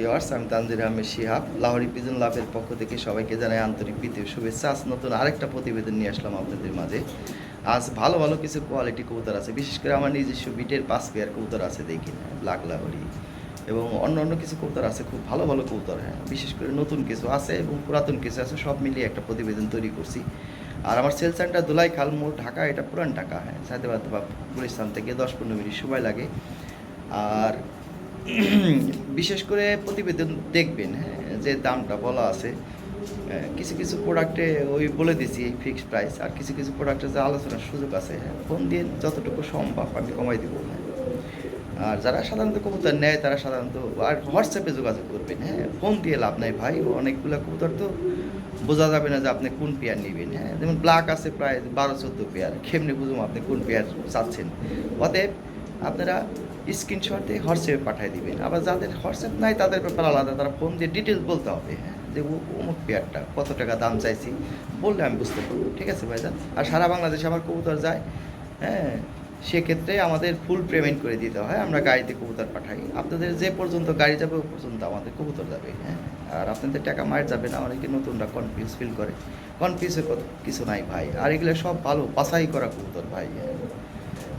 Viewers আমি Tangier Ahmed Shihab, Lahori pigeon লাভের পক্ষ থেকে সবাইকে জানাই আন্তরিক প্রীতি শুভেচ্ছা। আজ নতুন আরেকটা প্রতিবেদন নিয়ে আসলাম আপনাদের মাঝে। আজ ভালো ভালো কিছু কোয়ালিটি কবুতর আছে। বিশেষ করে আমার নিজস্ব বিটের পাঁচ পেয়ার কবুতর আছে দেখি ব্ল্যাক লাহোরি। এবং অন্য অন্য কিছু কবুতর আছে, খুব ভালো ভালো কবুতর হ্যাঁ। বিশেষ করে নতুন কিছু আছে এবং পুরাতন কিছু আছে, সব মিলিয়ে একটা প্রতিবেদন তৈরি করছি। আর আমার সেল সেন্টার দোলাই খাল মোড়, ঢাকা, এটা পুরান ঢাকা হ্যাঁ। সাহেদাবাদ বা গুলিস্তান থেকে দশ পনেরো মিনিট সময় লাগে। আর বিশেষ করে প্রতিবেদন দেখবেন হ্যাঁ যে দামটা বলা আছে। কিছু কিছু প্রোডাক্টে ওই বলে দিছি ফিক্সড প্রাইস আর কিছু কিছু প্রোডাক্টে যে আলোচনার সুযোগ আছে হ্যাঁ ফোন দিয়ে যতটুকু সম্ভব আমি কমাই দিব হ্যাঁ। আর যারা সাধারণত কবুতর নেয়, তারা সাধারণত, আর হোয়াটসঅ্যাপে যোগাযোগ করবেন হ্যাঁ। ফোন দিয়ে লাভ নাই ভাই, অনেকগুলো কবুতর তো বোঝা যাবে না যে আপনি কোন পেয়ার নেবেন হ্যাঁ। যেমন ব্ল্যাক আছে প্রায় বারো চোদ্দ পেয়ার কেমনি বুঝুম আপনি কোন পেয়ার চাচ্ছেন। অতএব আপনারা স্ক্রিনশট দিয়ে হোয়াটসঅ্যাপে পাঠিয়ে দিবেন। আবার যাদের হোয়াটসঅ্যাপ নাই, তাদের ব্যাপার আলাদা। তারা ফোন দিয়ে ডিটেলস বলতে হবে হ্যাঁ? যে অমুক পেয়ারটা, কত টাকা দাম চাইছি, বললে আমি বুঝতে পারব, ঠিক আছে ভাইজান? আর সারা বাংলাদেশে আমার কবুতর যায় হ্যাঁ? সেক্ষেত্রে আমাদের ফুল পেমেন্ট করে দিতে হয়, আমরা গাড়িতে কবুতর পাঠাই। আপনাদের যে পর্যন্ত গাড়ি যাবে ও পর্যন্ত আমাদের কবুতর যাবে হ্যাঁ? আর আপনাদের টাকা মায়ের যাবে না, অনেকে নতুনরা কনফিউজ ফিল করে। কনফিউজের কিছু নাই ভাই। আর এগুলো সব ভালো, বাছাই করা কবুতর ভাই হ্যাঁ।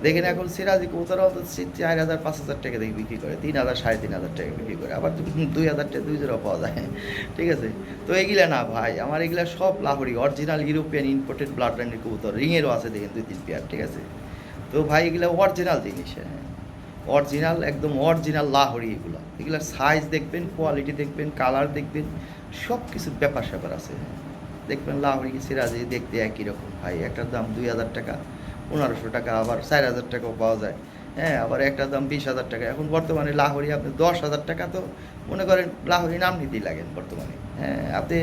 দেখেন এখন সিরাজি কবুতর অত চার হাজার, পাঁচ হাজার টাকা দিয়ে বিক্রি করে, তিন হাজার, সাড়ে তিন হাজার টাকা বিক্রি করে, আবার দুই হাজার টাকা দুই জোড়া পাওয়া যায়। ঠিক আছে? তো এগুলা না ভাই, আমার এগুলা সব Lahori original European imported blood লাইনের কবুতর, রিংয়েরও আছে দেখেন দুই, তিন পেয়ার ঠিক আছে? তো ভাই, এগুলো অরিজিনাল জিনিস হ্যাঁ। অরিজিনাল একদম অরিজিনাল লাহোরি এগুলো। এগুলোর সাইজ দেখবেন কোয়ালিটি দেখবেন কালার দেখবেন সব কিছুর ব্যাপার স্যাপার আছে। দেখবেন লাহোরি সিরাজি দেখতে একই রকম ভাই, একটার দাম দুই হাজার টাকা। পনেরোশো টাকা, আবার চার হাজার টাকাও পাওয়া যায়। হ্যাঁ আবার একটা দাম বিশ হাজার টাকা। এখন বর্তমানে লাহোরি আপনি দশ হাজার টাকা তো মনে করেন লাহোরি নাম নিতেই লাগেন বর্তমানে। হ্যাঁ আপনি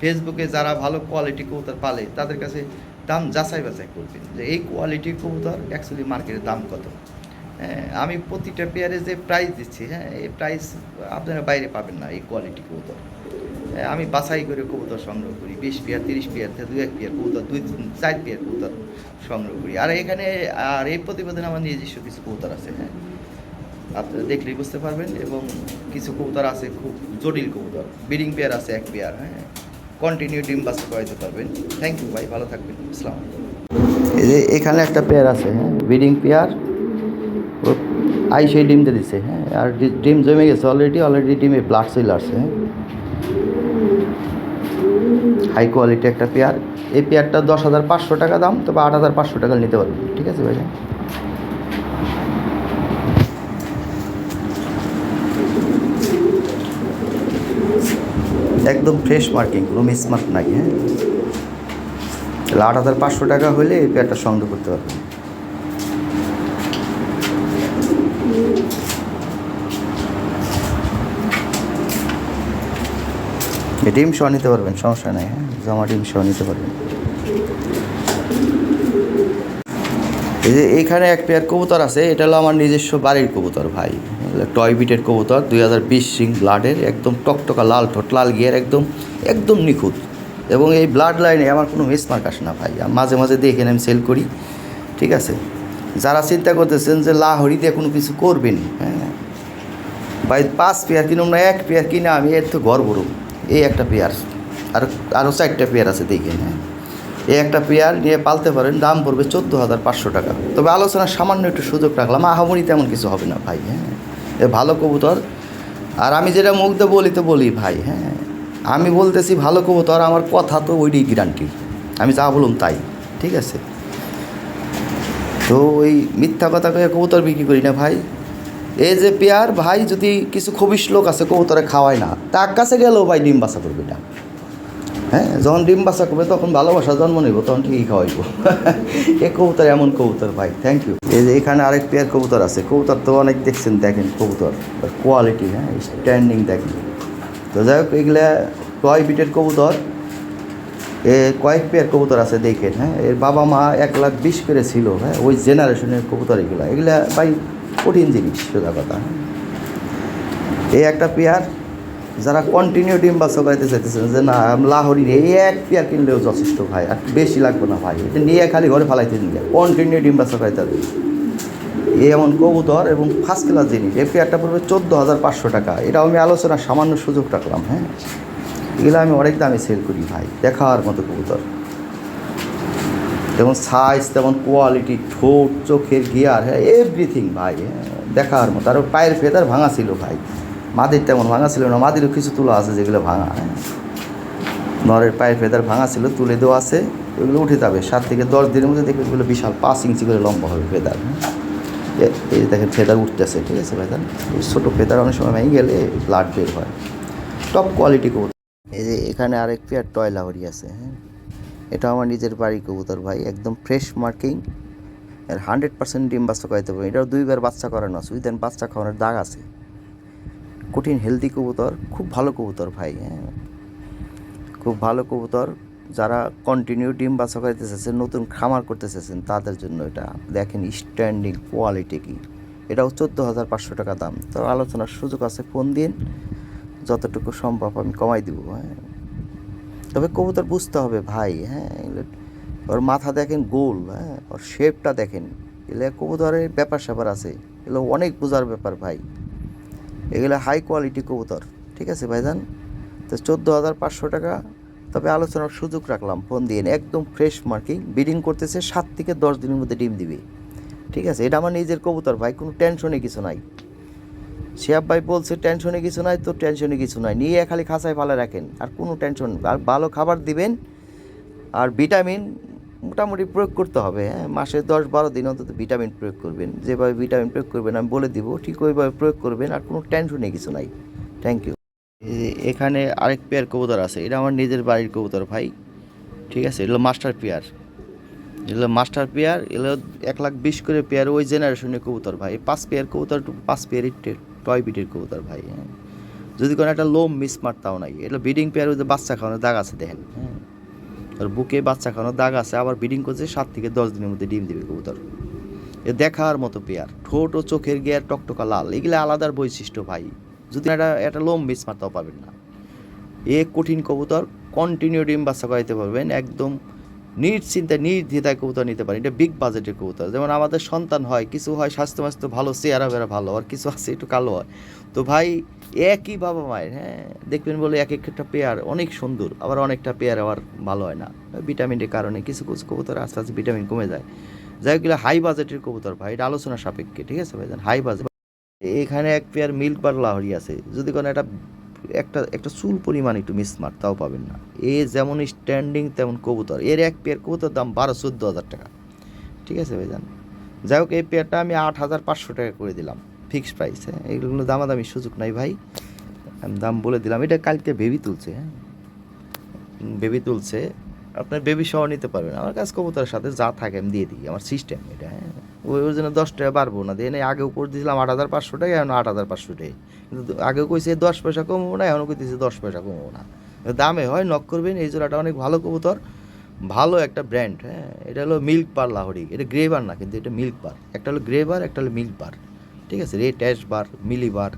ফেসবুকে যারা ভালো কোয়ালিটি কবুতর পালে, তাদের কাছে দাম যাচাই বাছাই করবেন যে এই কোয়ালিটির কবুতর অ্যাকচুয়ালি মার্কেটের দাম কত। হ্যাঁ আমি প্রতিটা পেয়ারে যে প্রাইস দিচ্ছি হ্যাঁ এই প্রাইস আপনারা বাইরে পাবেন না এই কোয়ালিটি কবুতর। আমি বাছাই করে কবুতর সংগ্রহ করি, বিশ পেয়ার, তিরিশ পেয়ার দু এক পেয়ার কবুতর, দুই চার পেয়ার কবুতর সংগ্রহ করি। আর এখানে, আর এই প্রতিবেদনে আমার নিজস্ব কিছু কবুতর আছে হ্যাঁ। আপনারা দেখলেই বুঝতে পারবেন এবং কিছু কবুতর আছে, খুব জটিল কবুতর। বিডিং পেয়ার আছে এক পেয়ার হ্যাঁ। কন্টিনিউ ডিম বাচ্চা করাইতে পারবেন। থ্যাংক ইউ ভাই, ভালো থাকবেন। ইসলাম এই এখানে একটা পেয়ার আছে হ্যাঁ বিডিং পেয়ার। ও আই সেই ডিম দিছে হ্যাঁ। আর ডিম জমে গেছে অলরেডি অলরেডি ডিমে ব্লাড চলে আসছে হ্যাঁ। হাই কোয়ালিটি একটা পেয়ার। এই পেয়ারটা দশ হাজার পাঁচশো টাকা দাম, তবে আট হাজার পাঁচশো টাকা নিতে পারবেন ঠিক আছে ভাই একদম ফ্রেশ মার্কিং কোনো মিসমার্ক নাই হ্যাঁ? তাহলে আট হাজার পাঁচশো টাকা হলে এই পেয়ারটা সংগ্রহ করতে পারবেন। ডিম সহ নিতে পারবেন, সমস্যা নেই হ্যাঁ? জমা ডিম সহ নিতে পারবেন। এই যে এইখানে এক পেয়ার কবুতর আছে, এটা হলো আমার নিজস্ব বাড়ির কবুতর ভাই। টয় বিটের কবুতর, দুই হাজার বিশ সিং ব্লাডের, একদম টকটকা লাল ঠোঁট, লাল গিয়ার, একদম একদম নিখুঁত। এবং এই ব্লাড লাইনে আমার কোনো মিসমার্ক আসে না ভাই মাঝে মাঝে দেখে আমি সেল করি, ঠিক আছে? যারা চিন্তা করতেছেন যে লাহড়িতে কোনো কিছু করবেন হ্যাঁ? ভাই, পাঁচ পেয়ার কিনুম না, এক পেয়ার কিনে আমি, এর তো ঘর ভরুম এই একটা পেয়ার। আর আরও চারটা পেয়ার আছে দেখেন হ্যাঁ। এই একটা পেয়ার নিয়ে পালতে পারেন, দাম পড়বে চোদ্দ হাজার পাঁচশো টাকা। তবে আলোচনার সামান্য একটু সুযোগ রাখলাম, আহামরি তেমন কিছু হবে না ভাই হ্যাঁ। এ ভালো কবুতর। আর আমি যেটা মুখ দিয়ে বলি তো বলি ভাই হ্যাঁ। আমি বলতেছি ভালো কবুতর, আমার কথা তো ওইটাই গ্যারান্টি আমি যা বলুন তাই, ঠিক আছে? তো ওই মিথ্যা কথা কবুতর বিক্রি করি না ভাই। এই যে পেয়ার, ভাই যদি কিছু খবিস লোক আছে, কবুতরে খাওয়ায় না, তার কাছে গেলেও ভাই ডিম বাসা করবে না হ্যাঁ যখন ডিম বাসা করবে, তখন ভালোবাসা জন্ম নেব, তখন ঠিকই খাওয়াইবো। এ কবুতর এমন কবুতর, ভাই থ্যাংক ইউ এই যে এখানে আরেক পেয়ার কবুতর আছে, কবুতর তো অনেক দেখছেন, দেখেন কবুতর কোয়ালিটি হ্যাঁ স্ট্যান্ডিং দেখেন। তো যাই হোক, এগুলা টয় বিটের কবুতর? এ কয়েক পেয়ার কবুতর আছে, দেখেন হ্যাঁ এর বাবা মা এক লাখ বিশ করে ছিল হ্যাঁ ওই জেনারেশনের কবুতর এগুলা। এগুলা ভাই কঠিন জিনিস, সোজা কথা। এই একটা পেয়ার, যারা কন্টিনিউ ডিম বাচ্চা করাইতে চাইতেছেন যে, না লাহরি এই এক পেয়ার কিনলেও যথেষ্ট ভাই, আর বেশি লাগবে না ভাই। এটা নিয়ে খালি ঘরে ফালাইতে নিলে কন্টিনিউ ডিম বাচ্চা করাইতে হবে। এই এমন কবুতর এবং ফার্স্ট ক্লাস জিনিস। এই পেয়ারটা পড়বে চোদ্দ হাজার পাঁচশো টাকা। এটাও আমি আলোচনার সামান্য সুযোগ রাখলাম হ্যাঁ? এগুলো আমি অনেক দামে সেল করি ভাই, দেখার মতো কবুতর। যেমন সাইজ তেমন কোয়ালিটি ঠোঁট, চোখের গিয়ার হ্যাঁ এভরিথিং ভাই হ্যাঁ দেখার মতো। আর পায়ের ফেদার ভাঙা ছিল ভাই। মাদির তেমন ভাঙা ছিল না, মাদিরও কিছু তুলা আছে যেগুলো ভাঙা হ্যাঁ। নরের পায়ের ফেদার ভাঙা ছিল, তুলে দেওয়া আছে, এগুলো উঠে যাবে। সাত থেকে দশ দিনের মধ্যে দেখবে এগুলো বিশাল পাঁচ ইঞ্চি করে লম্বা হবে ফেদার হ্যাঁ। এই দেখেন ফেদার উঠতেছে, ঠিক আছে ফেদার ছোটো ফেদার অনেক সময় ভেঙে গেলে ব্লাড বের হয়। টপ কোয়ালিটি কবুতর এই যে এখানে আরেক পেয়ার টয়লাহরি আছে হ্যাঁ। এটা আমার নিজের বাড়ি, কবুতর ভাই। একদম ফ্রেশ মার্কিং এর হান্ড্রেড পার্সেন্ট ডিম বাচ্চা করাইতে পারবেন এটাও দুইবার বাচ্চা করানো আছে। উইদেন বাচ্চা খাওয়ানোর দাগ আছে। কঠিন হেলদি কবুতর। খুব ভালো কবুতর ভাই হ্যাঁ। খুব ভালো কবুতর। যারা কন্টিনিউ ডিম বাচ্চা করাইতে চাচ্ছেন, নতুন খামার করতে চাচ্ছেন, তাদের জন্য এটা দেখেন স্ট্যান্ডিং কোয়ালিটি কি। এটাও চোদ্দ হাজার পাঁচশো টাকা দাম। তো আলোচনার সুযোগ আছে, ফোন দিন। যতটুকু সম্ভব আমি কমাই দিব হ্যাঁ। তবে কবুতর বুঝতে হবে, ভাই হ্যাঁ ওর মাথা দেখেন গোল হ্যাঁ ওর শেপটা দেখেন। এগুলো কবুতরের ব্যাপার স্যাপার আছে, এগুলো অনেক বোঝার ব্যাপার, ভাই। এগুলো হাই কোয়ালিটি কবুতর, ঠিক আছে, ভাইজান? তো চোদ্দ হাজার পাঁচশো টাকা, তবে আলোচনার সুযোগ রাখলাম, ফোন দিয়ে একদম ফ্রেশ মার্কিং বিডিং করতেছে সাত থেকে দশ দিনের মধ্যে ডিম দিবে। ঠিক আছে, এটা আমার নিজের কবুতর, ভাই, কোনো টেনশনে কিছু নাই। শিয়াব ভাই বলছে, টেনশনে কিছু নাই তো টেনশনে কিছু নাই। নিয়ে খালি খাঁচায় ভালো রাখেন। আর কোনো টেনশন আর ভালো খাবার দিবেন আর ভিটামিন মোটামুটি প্রয়োগ করতে হবে হ্যাঁ? মাসে দশ বারো দিন অন্তত ভিটামিন প্রয়োগ করবেন। যেভাবে ভিটামিন প্রয়োগ করবেন, আমি বলে দিব, ঠিক ওইভাবে প্রয়োগ করবেন আর কোনো টেনশনে কিছু নাই। থ্যাংক ইউ এখানে আরেক পেয়ার কবুতর আছে। এটা আমার নিজের বাড়ির কবুতর ভাই। ঠিক আছে, এগুলো মাস্টার পেয়ার। এগুলো মাস্টার পেয়ার, এগুলো এক লাখ বিশ করে পেয়ার ওই জেনারেশনের কবুতর ভাই। পাঁচ পেয়ার কবুতর, পাঁচ পেয়ারই টয় বিটের কবুতর ভাই হ্যাঁ। যদি কোনো একটা লোম মিস মারতাও নাই এটা বিডিং পেয়ার ওই বাচ্চা খাওয়ানোর দাগ আছে দেখেন হ্যাঁ। আর বুকে বাচ্চা খাওয়ানোর দাগ আছে, আবার বিডিং করছে সাত থেকে দশ দিনের মধ্যে ডিম দিবে কবুতর। এ দেখার মতো পেয়ার ঠোঁট ও চোখের গিয়ার টকটকা লাল, এগুলো আলাদার বৈশিষ্ট্য ভাই। যদি একটা একটা লোম মিস মারতেও পাবেন না। এ কঠিন কবুতর কন্টিনিউ ডিম বাচ্চা করাইতে পারবেন, একদম নিশ্চিন্তায় নির্দ্বিধায় কবুতর নিতে পারেন এটা বিগ বাজেটের কবুতর। যেমন আমাদের সন্তান হয়, কিছু হয় স্বাস্থ্য মাস্ত্য ভালো, চেহারা বেড়া ভালো আর কিছু আছে একটু কালো হয়। তো ভাই, একই বাবা মায়ের হ্যাঁ দেখবেন বলে এক একটা পেয়ার অনেক সুন্দর, আবার অনেকটা পেয়ার আবার ভালো হয় না। ভিটামিনের কারণে কিছু কিছু কবুতর আস্তে আস্তে ভিটামিন কমে যায়। যাই হোক হাই বাজেটের কবুতর ভাই, এটা আলোচনা সাপেক্ষে, ঠিক আছে ভাই হাই বাজেট এখানে এক পেয়ার মিল্ক বার লাহরি আছে। যদি কোনো একটা একটা একটা চুল পরিমাণ একটু মিসমার্ক তাও পাবেন না। এ যেমন স্ট্যান্ডিং তেমন কবুতর। এর এক পেয়ার কবুতর দাম বারো, চোদ্দ হাজার টাকা। ঠিক আছে ভাই ভাইজান? যাই হোক, এই পেয়ারটা আমি আট হাজার পাঁচশো টাকা করে দিলাম। ফিক্সড প্রাইস হ্যাঁ? এগুলো দামাদামি সুযোগ নাই ভাই। আমি দাম বলে দিলাম। এটা কালকে বেবি তুলছে হ্যাঁ? বেবি তুলছে। আপনার বেবি সহ নিতে পারবেন। আমার কাছে কবুতরের সাথে যা থাকে আমি দিয়ে দিই। আমার সিস্টেম এটা হ্যাঁ? ওই ওই জন্য দশ টাকা পারব না। দিয়ে আগে উপর দিয়েছিলাম আট হাজার পাঁচশো টাকা, এখন আট হাজার পাঁচশো টাকা। কিন্তু আগে কইছে দশ পয়সা কমবো না এখন কইতেছে দশ পয়সা কমবো না। দামে হয় নক করবেন, এই জোড়াটা অনেক ভালো কবুতর, ভালো একটা ব্র্যান্ড হ্যাঁ। এটা হলো মিল্ক বার লাহরি। এটা গ্রে বার না, কিন্তু এটা মিল্ক বার একটা হলো গ্রে বার একটা হলো মিল্ক বার ঠিক আছে? রেড অ্যাশ বার মিলি বার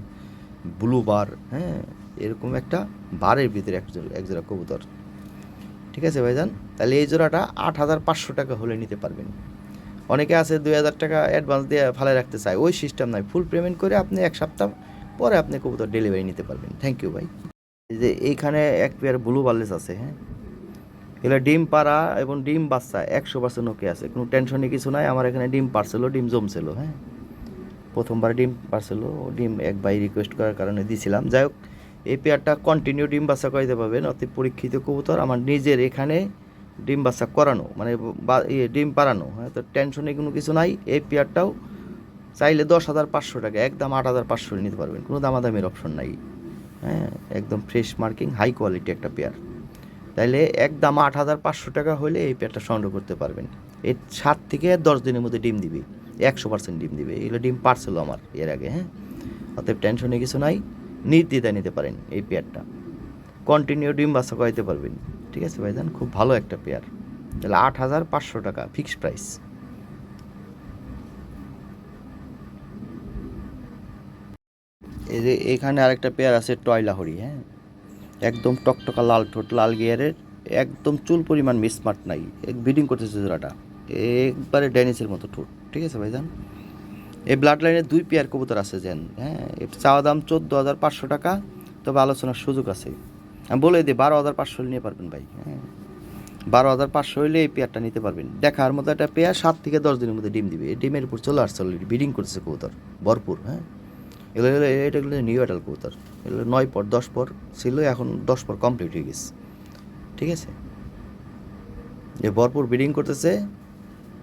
ব্লু বার হ্যাঁ। এরকম একটা বারের ভিতরে এক জোড়া কবুতর। ঠিক আছে ভাইজান? তাহলে এই জোড়াটা আট হাজার পাঁচশো টাকা হলে নিতে পারবেন। অনেকে আছে দুই হাজার টাকা অ্যাডভান্স দিয়ে ফালে রাখতে চায়। ওই সিস্টেম নাই। ফুল পেমেন্ট করে আপনি এক সপ্তাহ পরে আপনি কবুতর ডেলিভারি নিতে পারবেন। থ্যাংক ইউ ভাই। যে এইখানে এক পেয়ার ব্লু বার্লেস আছে হ্যাঁ? এগুলো ডিম পাড়া এবং ডিম বাচ্চা একশো পার্সেন্ট ওকে আছে। কোনো টেনশনে কিছু নাই। আমার এখানে ডিম পারছিল ডিম জমছিল হ্যাঁ? প্রথমবার ডিম পারছিল ডিম এক ভাই রিকোয়েস্ট করার কারণে দিয়েছিলাম যাই হোক, এই পেয়ারটা কন্টিনিউ ডিম বাচ্চা করাইতে পারবেন। অতি পরীক্ষিত কবুতর। আমার নিজের এখানে ডিম বাচ্চা করানো মানে ইয়ে ডিম পাড়ানো হ্যাঁ তো টেনশনে কোনো কিছু নাই। এই পেয়ারটাও চাইলে দশ হাজার পাঁচশো টাকা, একদম আট হাজার পাঁচশো নিতে পারবেন, কোনো দামাদামির অপশন নাই। হ্যাঁ একদম ফ্রেশ মার্কিং হাই কোয়ালিটি একটা পেয়ার। তাইলে একদম আট হাজার পাঁচশো টাকা হলে এই পেয়ারটা সংগ্রহ করতে পারবেন। এর সাত থেকে দশ দিনের মধ্যে ডিম দিবে, একশো পার্সেন্ট ডিম দিবে। এগুলো ডিম পারছিল আমার এর আগে হ্যাঁ। অতএব টেনশনে কিছু নাই, নির্দ্বিধায় নিতে পারেন এই পেয়ারটা। কন্টিনিউ ডিম বাচ্চা করাইতে পারবেন। ঠিক আছে ভাইজান? খুব ভালো একটা পেয়ার তাহলে আট হাজার পাঁচশো টাকা ফিক্সড প্রাইস এই যে এখানে আরেকটা পেয়ার আছে টয়লাহরি হ্যাঁ? একদম টকটকা লাল ঠোঁট, লাল গিয়ারের একদম চুল পরিমাণ মিসমার্ট নাই। এক ব্রিডিং করতেছে জোড়াটা। একবারে ড্যানিসের মতো ঠোঁট, ঠিক আছে ভাইজান? এই ব্লাড লাইনে দুই পেয়ার কবুতর আছে যেন হ্যাঁ? চাওয়া দাম চোদ্দ হাজার পাঁচশো টাকা, তবে আলোচনার সুযোগ আছে। বলে দিই, বারো হাজার পাঁচশো নিয়ে পারবেন ভাই। হ্যাঁ। বারো হাজার পাঁচশো হলে এই পেয়ারটা নিতে পারবেন। দেখার মতো একটা পেয়ার সাত থেকে দশ দিনের মধ্যে ডিম দিবে। এই ডিমের উপর চলে আসছে অলরেডি ব্রিডিং করছে কবুতর, ভরপুর হ্যাঁ। এগুলো হলো এটাগুলো নিউ অ্যাডাল কবুতর। এগুলো নয় পর, দশ পর ছিল, এখন দশ পর কমপ্লিট হয়ে গেছে। ঠিক আছে? যে ভরপুর ব্রিডিং করতেছে।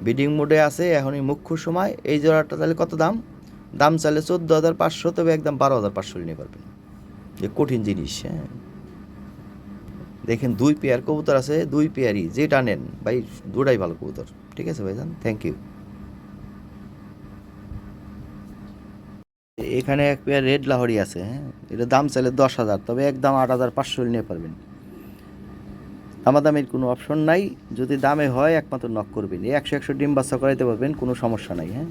ব্রিডিং মোডে আছে এখনই মুখ্য সময়। এই জোড়াটা তাহলে কত দাম? দাম চাইলে চোদ্দ হাজার পাঁচশো, তবে একদম বারো হাজার পাঁচশো নিয়ে পারবেন। যে কঠিন জিনিস হ্যাঁ। দেখেন দুই পেয়ার কবুতর আছে, দুই পেয়ারই যেটা নেন ভাই, দুটাই ভালো কবুতর। ঠিক আছে, ভাইজান? থ্যাংক ইউ এখানে এক পেয়ার রেড লাহরি আছে হ্যাঁ? এটা দাম চাইলে দশ হাজার, তবে একদম আট হাজার পাঁচশো নিয়ে পারবেন। দামাদামির কোনো অপশন নাই, যদি দামে হয় একমাত্র নক করবেন। একশো একশো ডিম বাচ্চা করাইতে পারবেন, কোনো সমস্যা নাই হ্যাঁ?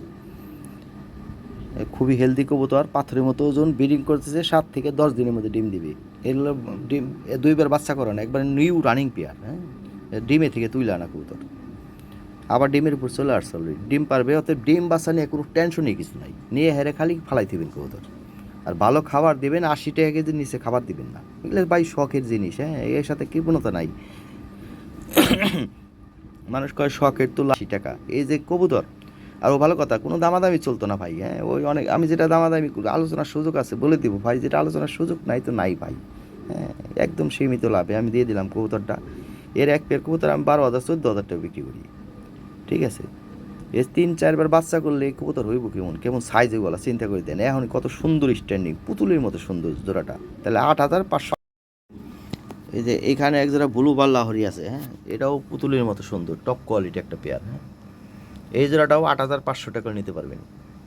খুবই হেলদি কবুতর, পাথরের মতো ওজন ব্রিডিং করতেছে, সাত থেকে দশ দিনের মধ্যে ডিম দিবে। এগুলো ডিম দুইবার বাচ্চা করে না, একবার নিউ রানিং পেয়ার হ্যাঁ? ডিমে থেকে তুইলে আনা কবুতর। আবার ডিমের উপর চলে আসছে অলরেডি ডিম পারবে, অতএব ডিম বাচ্চা নিয়ে কোনো টেনশনই কিছু নাই। নিয়ে হেরে খালি ফালাই দিবেন কবুতর। আর ভালো খাবার দেবেন, আশি টাকা কেজির নিচে খাবার দিবেন না। এগুলো ভাই শখের জিনিস হ্যাঁ? এর সাথে কৃপণতা নাই। মানুষ কয়, শখের তো আশি টাকা। এই যে কবুতর আরও ভালো কথা, কোনো দামাদামি চলতো না ভাই হ্যাঁ? ওই অনেক, আমি যেটা দামাদামি আলোচনার সুযোগ আছে, বলে দিব ভাই, যেটা আলোচনার সুযোগ নাই তো নাই ভাই হ্যাঁ? একদম সীমিত লাভে, আমি দিয়ে দিলাম কবুতরটা। এর এক পেয়ার কবুতর আমি বারো হাজার, চোদ্দ হাজার টাকা বিক্রি করি, ঠিক আছে? এর তিন, চারবার বাচ্চা করলে কবুতর হইব কেমন? কেমন সাইজে বলা চিন্তা করে দেন। এখন কত সুন্দর স্ট্যান্ডিং পুতুলের মতো সুন্দর জোড়াটা। তাহলে আট হাজার পাঁচশো এই যে এখানে এক জোড়া ব্লু বার লাহরি আছে হ্যাঁ? এটাও পুতুলের মতো সুন্দর টপ কোয়ালিটি একটা পেয়ার হ্যাঁ? এই জোড়াটাও আট হাজার পাঁচশো টাকা নিতে পারবেন।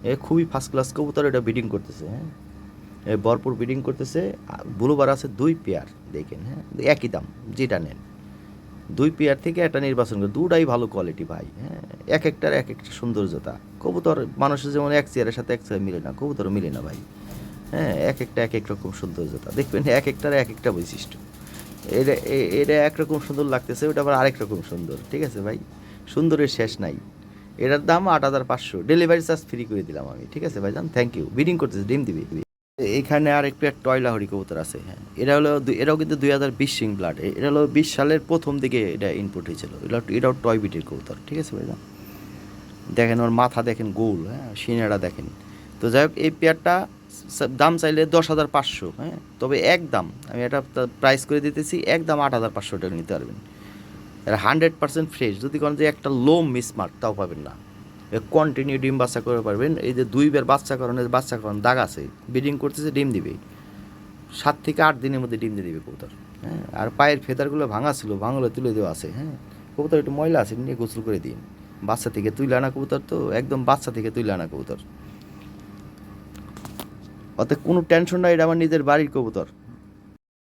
এ খুবই ফার্স্ট ক্লাস কবুতর, এটা বিডিং করতেছে হ্যাঁ? এ ভরপুর বিডিং করতেছে ব্লু বার আছে দুই পেয়ার দেখেন হ্যাঁ? একই দাম, যেটা নেন। দুই পেয়ার থেকে একটা নির্বাচন করে, দুটাই ভালো কোয়ালিটি ভাই হ্যাঁ? এক একটার এক একটা সৌন্দর্যতা কবুতর, মানুষের যেমন এক চেয়ারের সাথে এক চেয়ার মিলে না, কবুতরও মিলে না ভাই। হ্যাঁ এক একটা এক এক রকম সৌন্দর্যতা দেখবেন, এক একটার এক একটা বৈশিষ্ট্য। এটা এটা একরকম সুন্দর লাগতেছে, ওটা আবার আরেক রকম সুন্দর, ঠিক আছে ভাই? সুন্দরের শেষ নাই। এটার দাম আট হাজার পাঁচশো। ডেলিভারি চার্জ ফ্রি করে দিলাম আমি, ঠিক আছে ভাইজান? থ্যাংক ইউ বিডিং করতেছে, ডিম দিবি এখানে আর একটু এক টয়লা হরি কবুতর আছে হ্যাঁ। এটা হলো এটাও কিন্তু দুই হাজার বিশ সিং ব্লাড এটা হলো বিশ সালের প্রথম দিকে এটা ইনপুট হয়েছিল। এটা এটাও টয় বিটের কবুতর, ঠিক আছে ভাইজান? দেখেন ওর মাথা দেখেন গোল হ্যাঁ সিনেরা দেখেন। তো যাই হোক, এই পেয়ারটা দাম চাইলে দশ হাজার পাঁচশো হ্যাঁ। তবে এক দাম আমি এটা প্রাইস করে দিতেছি এক দাম আট হাজার পাঁচশো টাকা নিতে পারবেন। এটা হান্ড্রেড পার্সেন্ট ফ্রেশ। যদি কোন যে একটা লো মিসমার্ক তাও পাবেন না। কন্টিনিউ ডিম বাচ্চা করে পারবেন। এই যে দুইবার বাচ্চা করানোর বাচ্চা করানো দাগ আছে। ব্রিডিং করতেছে, ডিম দিবে। সাত থেকে আট দিনের মধ্যে ডিম দিয়ে দিবে কবুতর। হ্যাঁ আর পায়ের ফেদারগুলো ভাঙা ছিল, ভাঙলে তুলে দেওয়া আছে। হ্যাঁ কবুতর একটু ময়লা আছে, নিয়ে গোসল করে দিন। বাচ্চা থেকে তুলে আনা কবুতর তো, একদম বাচ্চা থেকে তুলে আনা কবুতর। অর্থাৎ কোনো টেনশন নাই, এটা আমার নিজের বাড়ির কবুতর।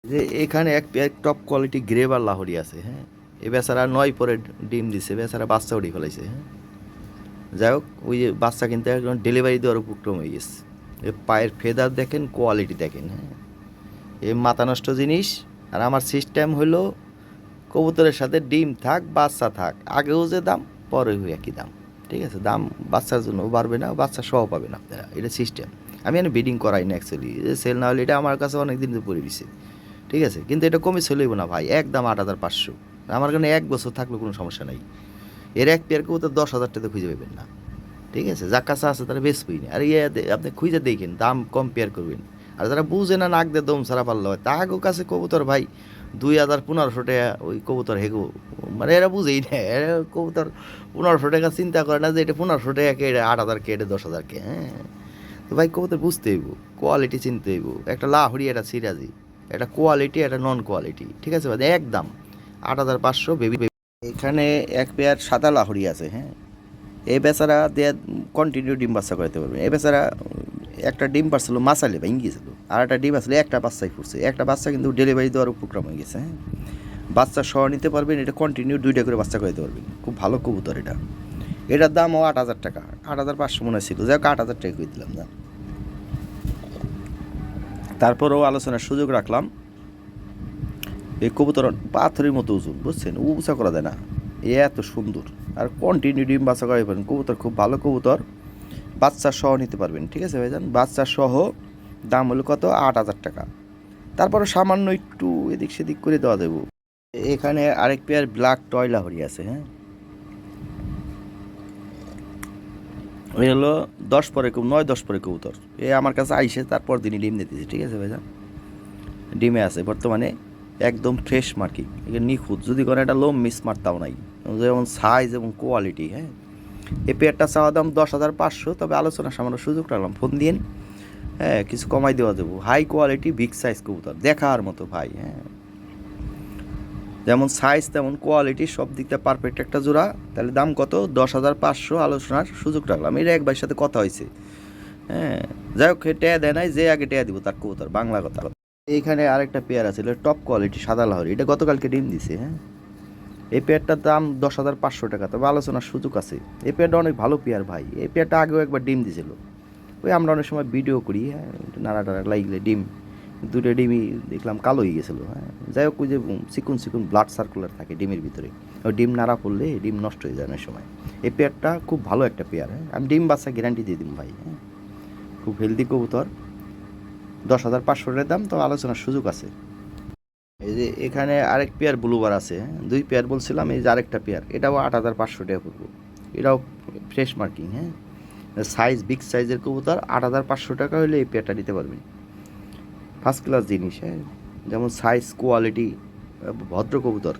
যে এখানে এক এক টপ কোয়ালিটি গ্রেভার লাহরি আছে। হ্যাঁ এ বেচারা নয় পরে ডিম দিছে, বেচারা বাচ্চা উড়ি ফেলাইছে হ্যাঁ? যাই হোক, ওই বাচ্চা কিন্তু একজন ডেলিভারি দেওয়ার উপক্রম হয়ে গেছে। এ পায়ের ফেদার দেখেন কোয়ালিটি দেখেন হ্যাঁ? এ মাথা নষ্ট জিনিস, আর আমার সিস্টেম হলো কবুতরের সাথে ডিম থাক, বাচ্চা থাক, আগেও যে দাম পরে হয়ে একই দাম, ঠিক আছে? দাম বাচ্চার জন্য বাড়বে না, বাচ্চা সহ পাবেন আপনারা, এটা সিস্টেম আমি এখানে বিডিং করাই না অ্যাকচুয়ালি সেল না হলে এটা আমার কাছে অনেক দিন পরে দিছে ঠিক আছে? কিন্তু এটা কমে চলইব না ভাই, একদম আট হাজার পাঁচশো। আমার কাছে এক বছর থাকলে কোনো সমস্যা নাই। এর এক পেয়ার কবুতর দশ হাজার টাকা খুঁজে পাবেন না। ঠিক আছে? যা কাছে আছে তারা বেশ বই আর ইয়ে আপনি খুঁজে দেখেন, দাম কম্পেয়ার করবেন। আর যারা বুঝে না, নাক দিয়ে দম সারা পারল হয়। তাহাগো কাছে কবুতর ভাই দুই হাজার পনেরোশো টাকা ওই কবুতর হেগো মানে এরা বুঝেই না, এরা কবুতর পনেরোশো টাকা চিন্তা করে না যে এটা পনেরোশো টাকা কে, এটা আট হাজার কে, এটা দশ হাজার কে হ্যাঁ? তো ভাই কবুতর বুঝতে হইব কোয়ালিটি চিনতে হইব। একটা লাহড়ি, একটা সিরাজি, একটা কোয়ালিটি একটা নন কোয়ালিটি ঠিক আছে ভাই? একদম। আট হাজার পাঁচশো বেবি এখানে এক পেয়ার সাদা লাহড়ি আছে হ্যাঁ। এই বেচারা দিয়ে কন্টিনিউ ডিম বাচ্চা করাতে পারবে। এই বেচারা একটা ডিম পারছিল মাসালে ভেঙে গেছিল আর একটা ডিম আসলে একটা বাচ্চাই ফুটছে। একটা বাচ্চা কিন্তু ডেলিভারি দেওয়ার উপক্রম হয়ে গেছে হ্যাঁ। বাচ্চা সহ নিতে পারবেন এটা কন্টিনিউ দুইটা করে বাচ্চা করাতে পারবেন খুব ভালো কবুতর এটা। এটার দামও আট হাজার টাকা। আট হাজার পাঁচশো মনে ছিল। যাই হোক, আট হাজার টাকা করে দিলাম দাম তারপরেও আলোচনার সুযোগ রাখলাম। এই কবুতর পাথরের মতো ওজন, বুঝছেন? উঁচা করা যায় না। এ এত সুন্দর। আর কন্টিনিউ ডিম বাচ্চা করাই পারেন। কবুতর খুব ভালো কবুতর। বাচ্চা সহ নিতে পারবেন, ঠিক আছে ভাইজান? বাচ্চা সহ দাম হলো কত? আট হাজার টাকা। তারপরে সামান্য একটু এদিক সেদিক করে দেওয়া দেবো এখানে আরেক পেয়ার ব্ল্যাক টয়লা হরি আছে হ্যাঁ? ওই হলো দশ পরে কবু, নয়, দশ পরে কবুতর। এ আমার কাছে আইসে, তারপর দিনই ডিম দিতেছে, ঠিক আছে ভাইজান? ডিমে আছে, বর্তমানে একদম ফ্রেশ মার্কিং। এগুলো নিখুঁত। যদি কোনো একটা লোম মিস মারতাও নাই। যেমন সাইজ এবং কোয়ালিটি হ্যাঁ? এ পেয়ারটা চাওয়া দাম দশ হাজার পাঁচশো, তবে আলোচনা সামান্য সুযোগ রাখলাম। ফোন দিন হ্যাঁ কিছু কমাই দেওয়া দেবো হাই কোয়ালিটি বিগ সাইজ কবুতর। দেখার মতো ভাই হ্যাঁ? যেমন সাইজ তেমন কোয়ালিটি সব দিকটা পারফেক্ট একটা জোড়া। তাহলে দাম কত? দশ হাজার পাঁচশো আলোচনার সুযোগ রাখলাম। এটা একবার সাথে কথা হয়েছে। হ্যাঁ যাই হোক টেয়া দেয় নাই, যে আগে টেয়া দিব তার কবুতর। বাংলা কথা। এইখানে আরেকটা পেয়ার আছে, এটা টপ কোয়ালিটি সাদা লাহরি। এটা গতকালকে ডিম দিছে হ্যাঁ? এই পেয়ারটার দাম দশ হাজার পাঁচশো টাকা। তবে আলোচনার সুযোগ আছে। এই পেয়ারটা অনেক ভালো পেয়ার ভাই। এই পেয়ারটা আগেও একবার ডিম দিছিল। ওই আমরা অনেক সময় ভিডিও করি হ্যাঁ? নাড়া টাড়া লাগলে ডিম, দুটো ডিমই দেখলাম কালো হয়ে গেছিল হ্যাঁ? যাই হোক, ওই যে চিকুন চিকুন ব্লাড সার্কুলার থাকে ডিমের ভিতরে। ওই ডিম নাড়া পড়লে ডিম নষ্ট হয়ে যায় অনেক সময়। এই পেয়ারটা খুব ভালো একটা পেয়ার হ্যাঁ? আমি ডিম বাচ্চা গ্যারান্টি দিয়ে দিম ভাই হ্যাঁ? খুব হেলদি কবুতর। দশ হাজার পাঁচশো টাকার দাম তো আলোচনার সুযোগ আছে। এই যে এখানে আরেক পেয়ার ব্লুবার আছে হ্যাঁ? দুই পেয়ার বলছিলাম, এই যে আরেকটা পেয়ার, এটাও আট হাজার পাঁচশো টাকা পড়ব। এটাও ফ্রেশ মার্কিং হ্যাঁ? সাইজ বিগ সাইজের কবুতর, আট হাজার পাঁচশো টাকা হলে এই পেয়ারটা নিতে পারবেন। ফার্স্ট ক্লাস জিনিস হ্যাঁ? যেমন সাইজ কোয়ালিটি ভদ্র কবুতর,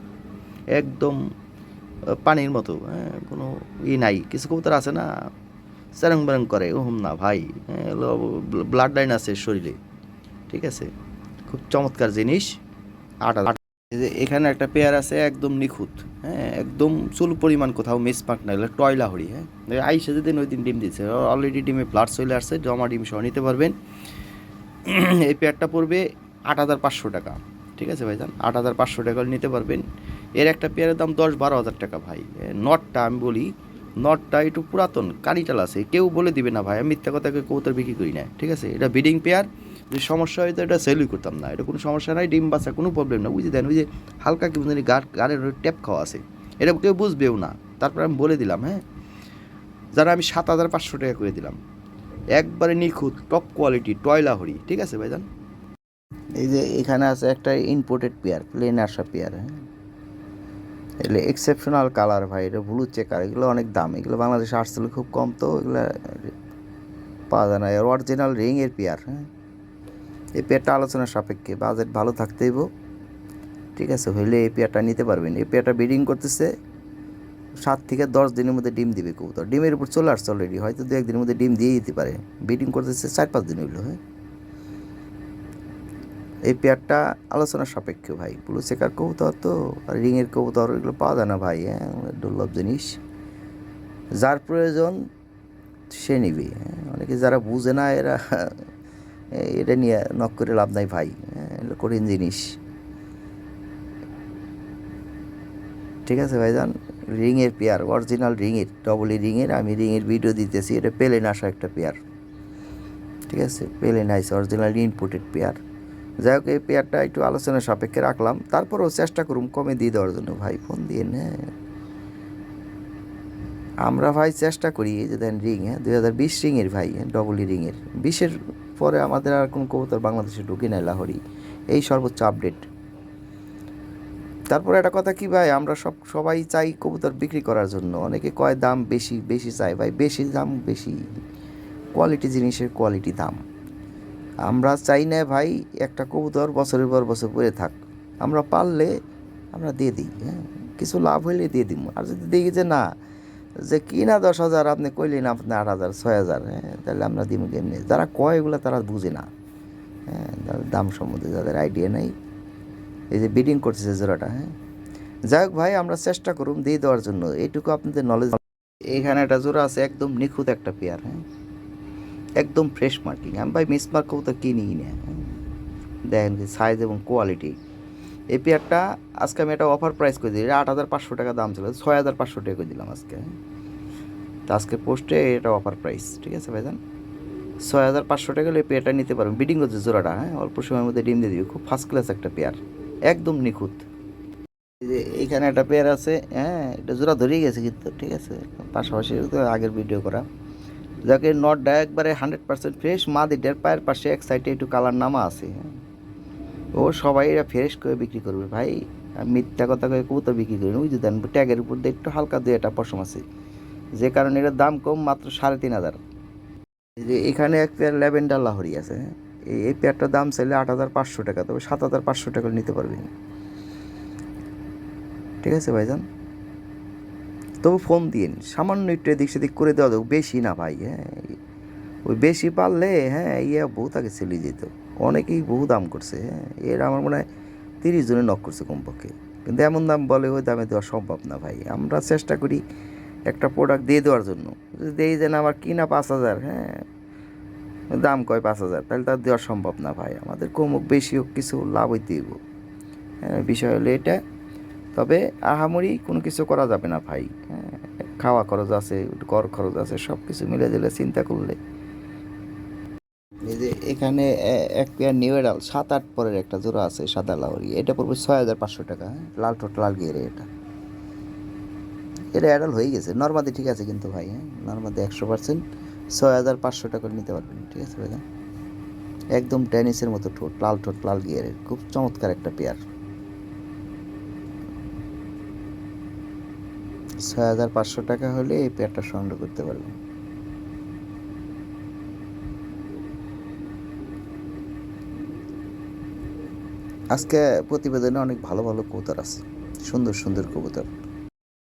একদম পানির মতো হ্যাঁ? কোনো ই নাই, কিছু কবুতর আছে না স্যারং ব্যারং করে ওহম না ভাই হ্যাঁ? ব্লাড লাইন আছে শরীরে। ঠিক আছে? খুব চমৎকার জিনিস। আট যে এখানে একটা পেয়ার আছে একদম নিখুঁত হ্যাঁ? একদম চুল পরিমাণ কোথাও মিস পাক না, এগুলো টয়লা হরি হ্যাঁ? আইসে যেদিন ওই দিন ডিম দিচ্ছে অলরেডি ডিমে ব্লাড চলে আসছে, জমা ডিম সহ নিতে পারবেন। এই পেয়ারটা পড়বে আট হাজার পাঁচশো টাকা, ঠিক আছে ভাইজান? আট হাজার পাঁচশো টাকা নিতে পারবেন। এর একটা পেয়ারের দাম দশ বারো হাজার টাকা ভাই। নটটা আমি বলি নটটা একটু পুরাতন কানিটাল আছে, কেউ বলে দিবে না ভাই, আমি মিথ্যা কথা কেউ কবুতর বিক্রি করি না, ঠিক আছে? এটা বিডিং পেয়ার যদি সমস্যা হয় তো এটা সেলই করতাম না। এটা কোনো সমস্যা নাই, ডিম বাচ্চা কোনো প্রবলেম না। বুঝে দেন ওই যে হালকা কি বুঝলি গাড় গাড়ের ট্যাপ খাওয়া আছে। এটা কেউ বুঝবেও না। তারপর আমি বলে দিলাম হ্যাঁ? যারা আমি সাত হাজার পাঁচশো টাকা করে দিলাম, একবারে নিখুঁত টপ কোয়ালিটি টয়লা হরি ঠিক আছে ভাইজান? এই যে এখানে আছে একটা ইম্পোর্টেড পেয়ার প্লেন আসা পেয়ার হ্যাঁ? এগুলো এক্সেপশনাল কালার ভাই, এটা ব্লু চেকার এগুলো অনেক দাম। এগুলো বাংলাদেশে আসছিল খুব কম তো, এগুলো পাওয়া যায় না। অরিজিনাল রিংয়ের পেয়ার হ্যাঁ? এই পেয়ারটা আলোচনার সাপেক্ষে বাজেট ভালো থাকতেইব ঠিক আছে, হইলে এই পেয়ারটা নিতে পারবেন। এই পেয়ারটা ব্রিডিং করতেছে, সাত থেকে দশ দিনের মধ্যে ডিম দিবে কবুতর। ডিমের উপর চলে আসছে অলরেডি হয়তো দু একদিনের মধ্যে ডিম দিয়ে দিতে পারে। ব্রিডিং করতেছে, চার পাঁচ দিন হইল হ্যাঁ। এই পেয়ারটা আলোচনার সাপেক্ষে ভাই। ব্লু চেকার কবুতর তো, আর রিংয়ের কবুতর, এগুলো পাওয়া যায় না ভাই হ্যাঁ দুর্লভ জিনিস। যার প্রয়োজন সে নিবে হ্যাঁ। অনেকে যারা বুঝে না, এরা এটা নিয়ে নক করে লাভ নাই ভাই হ্যাঁ কঠিন জিনিস। ঠিক আছে ভাইজান, রিংয়ের পেয়ার, অরিজিনাল রিংয়ের ডবল রিংয়ের, আমি রিংয়ের ভিডিও দিতেছি, এটা পেলেন আসা একটা পেয়ার। ঠিক আছে, পেলেন আইস অরিজিনাল ইনপুটেড পেয়ার। যাই হোক, এই পেয়ারটা একটু আলোচনার সাপেক্ষে রাখলাম, তারপরেও চেষ্টা করুন কমে দিয়ে দেওয়ার জন্য ভাই, ফোন দিয়ে হ্যাঁ আমরা ভাই চেষ্টা করি যে দেন রিং হ্যাঁ দুই হাজার বিশ রিংয়ের ভাই হ্যাঁ ডবল রিংয়ের। বিশের পরে আমাদের আর কোনো কবুতর বাংলাদেশে ঢুকে নেয় লাহরি। এই সর্বোচ্চ আপডেট তারপর একটা কথা কি ভাই, আমরা সব, সবাই চাই কবুতর বিক্রি করার জন্য। অনেকে কয় দাম বেশি বেশি চাই ভাই, বেশি দাম, বেশি। কোয়ালিটি জিনিসের কোয়ালিটি দাম। আমরা চাই না ভাই, একটা কবুতর বছরের পর বছর পরে থাক। আমরা পারলে আমরা দিয়ে দিই হ্যাঁ। কিছু লাভ হইলে দিয়ে দিব আর যদি দেখি যে না যে কিনা দশ হাজার, আপনি কইলেন আপনি আট হাজার, ছয় হাজার হ্যাঁ তাহলে আমরা দিব কেমনি? যারা কয় এগুলো তারা বুঝে না। হ্যাঁ দাম সম্বন্ধে যাদের আইডিয়া নেই। এই যে বিডিং করতেছে জোড়াটা হ্যাঁ। যাই হোক ভাই, আমরা চেষ্টা করুন দিয়ে দেওয়ার জন্য। এইটুকু আপনাদের নলেজ এখানে একটা জোড়া আছে, একদম নিখুঁত একটা পেয়ার হ্যাঁ। একদম ফ্রেশ মার্কিং আমি ভাই মিস মার্ক তো কিনি না হ্যাঁ? দেখেন সাইজ এবং কোয়ালিটি এই পেয়ারটা আজকে আমি এটা অফার প্রাইস করে দিই। আট হাজার পাঁচশো টাকা দাম ছিল, ছয় হাজার পাঁচশো টাকা করে দিলাম আজকে? তো আজকে পোস্টে এটা অফার প্রাইস ঠিক আছে ভাইজান? ছয় হাজার পাঁচশো টাকা হলে পেয়ারটা নিতে পারবেন। বিডিং করছে জোড়াটা হ্যাঁ? অল্প সময়ের মধ্যে ডিম দিয়ে দিবে। খুব ফার্স্ট ক্লাস একটা পেয়ার। একদম নিখুঁত। এইখানে একটা পেয়ার আছে হ্যাঁ? এটা জোড়া ধরেই গেছে কিন্তু, ঠিক আছে? পাশাপাশি আগের ভিডিও করা। যাকে নটটা একবারে হান্ড্রেড পার্সেন্ট ফ্রেশ মা মাদিটার পায়ের পাশে এক সাইডে একটু কালার নামা আছে হ্যাঁ। ও সবাই এরা ফ্রেশ করে বিক্রি করবে। ভাই মিথ্যা কথা কয়ে কবুতর বিক্রি করি যে দেন, ট্যাগের উপর দিয়ে একটু হালকা দুই একটা পশম আছে। যে কারণে এটার দাম কম, মাত্র সাড়ে তিন হাজার। এখানে এক পেয়ার ল্যাভেন্ডার লাহরি আছে, এই পেয়ারটার দাম চাইলে আট হাজার পাঁচশো টাকা, তবে সাত হাজার পাঁচশো টাকা নিতে পারবেন ঠিক আছে ভাইজান? তবু ফোন দিন, সামান্য একটু এদিক সেদিক করে দেওয়া যাবে, বেশি না ভাই হ্যাঁ। ওই বেশি পারলে হ্যাঁ ইয়া বহুত আগে চলে যেত অনেকেই বহু দাম করছে হ্যাঁ? এর আমার মনে হয় তিরিশ জনে নক করছে কমপক্ষে। কিন্তু এমন দাম বলে ওই দামে দেওয়া সম্ভব না ভাই। আমরা চেষ্টা করি একটা প্রোডাক্ট দিয়ে দেওয়ার জন্য। যদি দেই যে না, আমার কিনা পাঁচ হাজার হ্যাঁ? দাম কয় পাঁচ হাজার? তাহলে তার দেওয়া সম্ভব না ভাই। আমাদের কম হোক, বেশি হোক, কিছু লাভ হইতে হইব। হ্যাঁ বিষয় হলো এটা। তবে আহামরি কোনো কিছু করা যাবে না ভাই হ্যাঁ? খাওয়া খরচ আছে কর খরচ আছে সব কিছু মিলে দিলে চিন্তা করলে যে এখানে এক পেয়ার নিউ এডাল সাত আট পরের একটা জোড়া আছে সাদা লাউরি। এটা পড়বে ছয় হাজার পাঁচশো টাকা হ্যাঁ? লাল ঠোঁট, লাল গিয়ে এটা। এটা অ্যাডাল হয়ে গেছে। নর্মাদি ঠিক আছে কিন্তু ভাই হ্যাঁ? নর্মাদি একশো পার্সেন্ট ছয় হাজার পাঁচশো টাকা নিতে পারবেন, ঠিক আছে ভাই একদম টেনিসের মতো ঠোঁট, লাল ঠোঁট, লাল গিয়ারের খুব চমৎকার একটা পেয়ার। ছয় হাজার পাঁচশো টাকা হলে এই পেয়ারটা সংগ্রহ করতে পারবেন। আজকে প্রতিবেদনে অনেক ভালো ভালো কবুতর আছে। সুন্দর সুন্দর কবুতর।